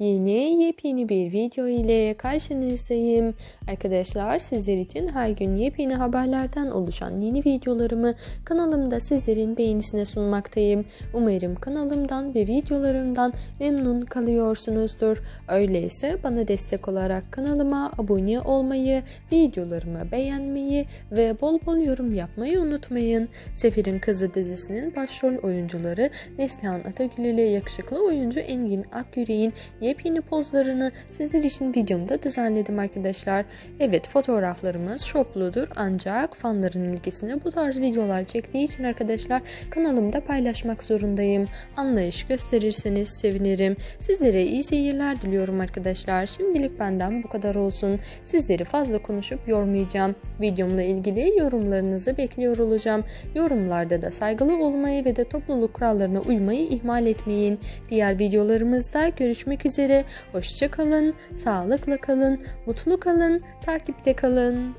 Yeni yepyeni bir video ile karşınızdayım. Arkadaşlar sizler için her gün yepyeni haberlerden oluşan yeni videolarımı kanalımda sizlerin beğenisine sunmaktayım. Umarım kanalımdan ve videolarımdan memnun kalıyorsunuzdur. Öyleyse bana destek olarak kanalıma abone olmayı, videolarımı beğenmeyi ve bol bol yorum yapmayı unutmayın. Sefir'in Kızı dizisinin başrol oyuncuları Neslihan Atagül ile yakışıklı oyuncu Engin Akyürek'in yepyeni pozlarını sizler için videomda düzenledim arkadaşlar. Evet fotoğraflarımız şopludur ancak fanların ilgisini bu tarz videolar çektiği için arkadaşlar kanalımda paylaşmak zorundayım. Anlayış gösterirseniz sevinirim. Sizlere iyi seyirler diliyorum arkadaşlar. Şimdilik benden bu kadar olsun. Sizleri fazla konuşup yormayacağım. Videomla ilgili yorumlarınızı bekliyor olacağım. Yorumlarda da saygılı olmayı ve de topluluk kurallarına uymayı ihmal etmeyin. Diğer videolarımızda görüşmek üzere. Hoşça kalın, sağlıkla kalın, mutlu kalın, takipte kalın.